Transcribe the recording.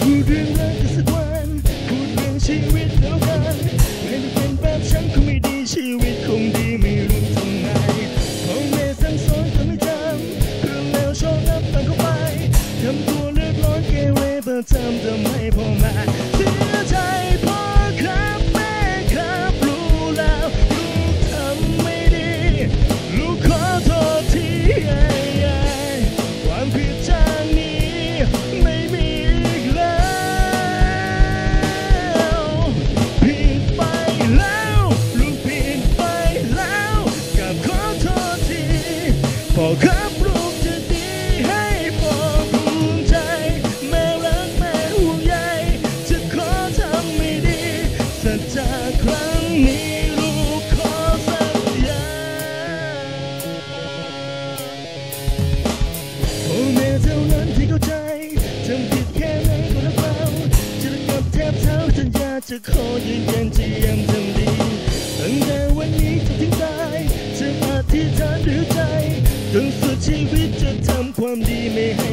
อยู่เรื่องแรกสักวันพูดเรื่องชีวิตแล้วกันไม่ได้เป็นแบบฉันคงไม่ดีชีวิตคงดีไม่รู้ทำไงพอแม่สังสอนทำให้จำเรื่องแล้วชอบนับตังเข้าไปทำตัวเลือดร้อนเกเรประจำจะไม่พ่อมา จากครั้งนี้ลูกขอสัญญาโอ้แม่เท่านั้นที่เข้าใจทำผิดแค่ไหนก็รับเบาจะระงับแทบเท้าสัญญาจะขอยืนยันจะยังทำดีตั้งแต่วันนี้จนถึงตายจะอธิษฐานหรือใจจนสุดชีวิตจะทำความดีไม่ให้